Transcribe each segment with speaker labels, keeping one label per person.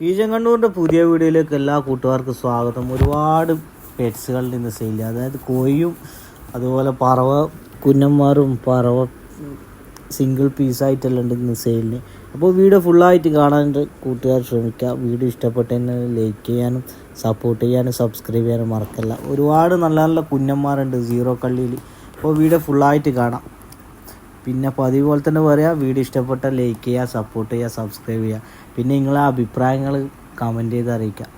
Speaker 1: Pigeon കണ്ണൂരിന്റെ പുതിയ വീഡിയോയിലേക്ക് എല്ലാ കൂട്ടുകാർക്കും സ്വാഗതം. ഒരുപാട് പെറ്റ്സുകളുടെ ഇന്ന് സെയിൽ അതായത് കോഴിയും അതുപോലെ പറവ കുഞ്ഞന്മാരും പറവ സിംഗിൾ പീസായിട്ടെല്ലാം ഉണ്ട് ഇന്ന് സെയിലിന് അപ്പോൾ വീഡിയോ ഫുള്ളായിട്ട് കാണാൻ കൂട്ടുകാർ ശ്രമിക്കുക. വീഡിയോ ഇഷ്ടപ്പെട്ടതിന് ലൈക്ക് ചെയ്യാനും സപ്പോർട്ട് ചെയ്യാനും സബ്സ്ക്രൈബ് ചെയ്യാനും മറക്കല്ല. ഒരുപാട് നല്ല നല്ല കുഞ്ഞന്മാരുണ്ട് സീറോ കള്ളിയിൽ. അപ്പോൾ വീഡിയോ ഫുള്ളായിട്ട് കാണാം. പിന്നെ പതിവ് പോലെ തന്നെ പറയാം വീഡിയോ ഇഷ്ടപ്പെട്ട ലൈക്ക് ചെയ്യുക സപ്പോർട്ട് ചെയ്യുക സബ്സ്ക്രൈബ് ചെയ്യുക പിന്നെ നിങ്ങളെ അഭിപ്രായങ്ങൾ കമന്റ് ചെയ്ത് അറിയിക്കാം.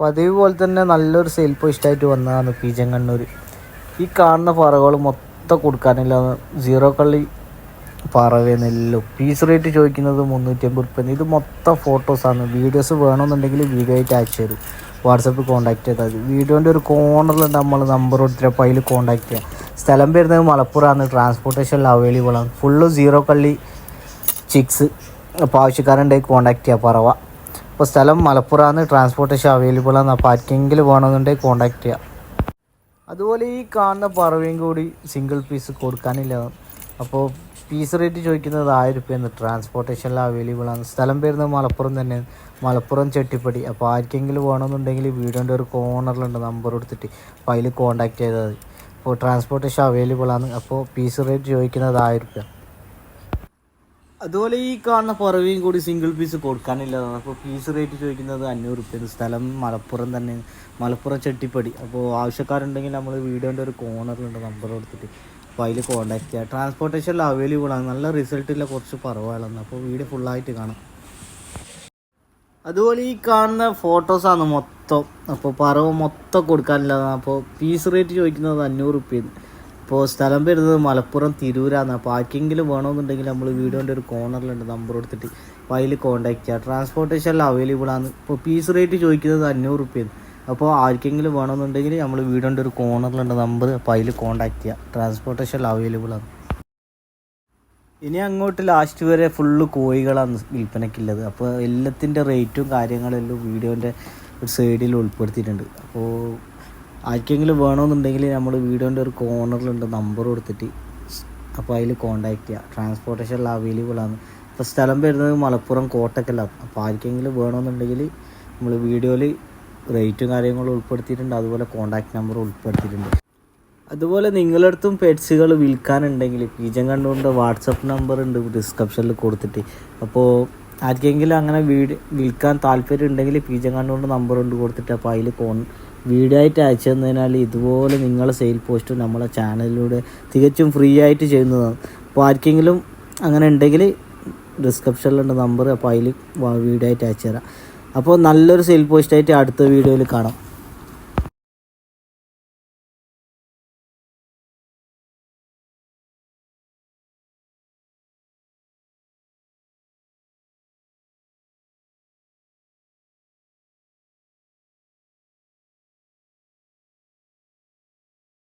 Speaker 1: പതിവ് പോലെ തന്നെ നല്ലൊരു സെയിൽ പോയിസ്റ്റായിട്ട് വന്നതാണ് പീജൻ കണ്ണൂർ ഈ കാണുന്ന പറകൾ മൊത്തം കൊടുക്കാനില്ല സീറോ കള്ളി പറവേന്നല്ലോ പീസ് റേറ്റ് ചോദിക്കുന്നത് മുന്നൂറ്റി അമ്പത് റുപ്യ ഇത് മൊത്തം ഫോട്ടോസാണ് വീഡിയോസ് വേണമെന്നുണ്ടെങ്കിൽ വീഡിയോ ആയിട്ട് അയച്ചു തരും. വാട്സപ്പിൽ കോൺടാക്ട് ചെയ്താൽ മതി. വീഡിയോന്റെ ഒരു കോർണറിൽ നമ്മൾ നമ്പർ കൊടുത്തിട്ട് അപ്പോൾ അതിൽ കോൺടാക്ട് ചെയ്യാം. സ്ഥലം വരുന്നത് മലപ്പുറമാണ്. ട്രാൻസ്പോർട്ടേഷൻ അവൈലബിൾ ആണ്. ഫുള്ള് സീറോ കള്ളി ചിക്സ് അപ്പോൾ ആവശ്യക്കാരുണ്ടെങ്കിൽ കോൺടാക്ട് ചെയ്യുക പറവ. അപ്പോൾ സ്ഥലം മലപ്പുറമാണ്. ട്രാൻസ്പോർട്ടേഷൻ അവൈലബിൾ ആണ്. അപ്പോൾ ആർക്കെങ്കിലും വേണമെന്നുണ്ടെങ്കിൽ കോൺടാക്ട് ചെയ്യുക അതുപോലെ ഈ കാണുന്ന പറവയും കൂടി സിംഗിൾ പീസ് കൊടുക്കാനില്ല. അപ്പോൾ ഫീസ് റേറ്റ് ചോദിക്കുന്നത് ആയിരം റുപ്യാണ് ട്രാൻസ്പോർട്ടേഷനിൽ അവൈലബിൾ ആണ്. സ്ഥലം വരുന്നത് മലപ്പുറം തന്നെ. മലപ്പുറം ചെട്ടിപ്പടി. അപ്പോൾ ആർക്കെങ്കിലും വേണമെന്നുണ്ടെങ്കിൽ വീടിന്റെ ഒരു കോർണറിലുണ്ട് നമ്പർ കൊടുത്തിട്ട്. അപ്പോൾ അതിൽ കോൺടാക്ട് ചെയ്താൽ മതി. അപ്പോൾ ട്രാൻസ്പോർട്ടേഷൻ അവൈലബിൾ ആണ്. അപ്പോൾ പീസ് റേറ്റ് ചോദിക്കുന്നത് ആയിരം രൂപ അതുപോലെ ഈ കാണുന്ന പറവയും കൂടി സിംഗിൾ പീസ് കൊടുക്കാനില്ലതാണ്. അപ്പോൾ പീസ് റേറ്റ് ചോദിക്കുന്നത് അഞ്ഞൂറ് റുപ്യാണ് സ്ഥലം മലപ്പുറം തന്നെ. മലപ്പുറം ചെട്ടിപ്പടി. അപ്പോൾ ആവശ്യക്കാരുണ്ടെങ്കിൽ നമ്മൾ വീഡിയോന്റെ ഒരു കോർണറിലുണ്ട് നമ്പർ കൊടുത്തിട്ട്. അപ്പോൾ അതിൽ കോൺടാക്ട് ചെയ്യുക ട്രാൻസ്പോർട്ടേഷനിൽ അവൈലബിൾ ആണ്. നല്ല റിസൾട്ടില്ല കുറച്ച് പറവുകളാണ് അപ്പോൾ വീഡിയോ ഫുള്ളായിട്ട് കാണാം. അതുപോലെ ഈ കാണുന്ന ഫോട്ടോസാണ് മൊത്തം. അപ്പോൾ പറവ് മൊത്തം കൊടുക്കാനില്ലതാണ് അപ്പോൾ പീസ് റേറ്റ് ചോദിക്കുന്നത് അഞ്ഞൂറ് റുപ്യെന്ന് അപ്പോൾ സ്ഥലം വരുന്നത് മലപ്പുറം തിരൂരാണ്. അപ്പോൾ ആർക്കെങ്കിലും വേണമെന്നുണ്ടെങ്കിൽ നമ്മൾ വീഡിയോന്റെ ഒരു കോർണറിലുണ്ട് നമ്പർ കൊടുത്തിട്ട് അപ്പോൾ അതിൽ കോൺടാക്ട് ചെയ്യുക ട്രാൻസ്പോർട്ടേഷനിൽ അവൈലബിൾ ആണ്. ഇപ്പോൾ പീസ് റേറ്റ് ചോദിക്കുന്നത് അഞ്ഞൂറ് റുപ്യാണ് അപ്പോൾ ആർക്കെങ്കിലും വേണമെന്നുണ്ടെങ്കിൽ നമ്മൾ വീടിന്റെ ഒരു കോർണറിലുണ്ട് നമ്പർ. അപ്പോൾ അതിൽ കോൺടാക്ട് ചെയ്യുക ട്രാൻസ്പോർട്ടേഷൻ അവൈലബിൾ ആണ്. ഇനി അങ്ങോട്ട് ലാസ്റ്റ് വരെ ഫുള്ള് കോഴികളാണ് വിൽപ്പനയ്ക്കുള്ളത് അപ്പോൾ എല്ലാത്തിന്റെ റേറ്റും കാര്യങ്ങളെല്ലാം വീഡിയോന്റെ ഒരു സൈഡിൽ ഉൾപ്പെടുത്തിയിട്ടുണ്ട്. അപ്പോൾ ആർക്കെങ്കിലും വേണമെന്നുണ്ടെങ്കിൽ നമ്മൾ വീഡിയോന്റെ ഒരു കോർണറിലുണ്ട് നമ്പർ കൊടുത്തിട്ട് അപ്പോൾ അതിൽ കോൺടാക്ട് ചെയ്യുക ട്രാൻസ്പോർട്ടേഷൻ അവൈലബിൾ ആണ്. അപ്പോൾ സ്ഥലം വരുന്നത് മലപ്പുറം കോട്ടക്കലാണ്. അപ്പോൾ ആർക്കെങ്കിലും വേണമെന്നുണ്ടെങ്കിൽ നമ്മൾ വീഡിയോയിൽ റേറ്റും കാര്യങ്ങളും ഉൾപ്പെടുത്തിയിട്ടുണ്ട്. അതുപോലെ കോൺടാക്റ്റ് നമ്പർ ഉൾപ്പെടുത്തിയിട്ടുണ്ട്. അതുപോലെ നിങ്ങളടുത്തും പെറ്റ്സുകൾ വിൽക്കാനുണ്ടെങ്കിൽ പീജൻ കണ്ടുകൊണ്ട് വാട്സപ്പ് നമ്പർ ഉണ്ട് ഡിസ്ക്രിപ്ഷനിൽ കൊടുത്തിട്ട്. അപ്പോൾ ആർക്കെങ്കിലും അങ്ങനെ വീട് വിൽക്കാൻ താല്പര്യം ഉണ്ടെങ്കിൽ പീജൻ കണ്ടുകൊണ്ട് നമ്പർ ഉണ്ട് കൊടുത്തിട്ട് അപ്പോൾ അതിൽ കോൺ വീഡിയോ ആയിട്ട് അയച്ചു തന്നതിനാൽ ഇതുപോലെ നിങ്ങളെ സെയിൽ പോസ്റ്റ് നമ്മളെ ചാനലിലൂടെ തികച്ചും ഫ്രീ ആയിട്ട് ചെയ്യുന്നതാണ്. അപ്പോൾ ആർക്കെങ്കിലും അങ്ങനെ ഉണ്ടെങ്കിൽ ഡിസ്ക്രിപ്ഷനിലുണ്ട് നമ്പർ അപ്പോൾ അതിൽ വീഡിയോ ആയിട്ട് അയച്ചു തരാം. അപ്പോൾ നല്ലൊരു സെയിൽ പോസ്റ്റായിട്ട് അടുത്ത വീഡിയോയിൽ കാണാം.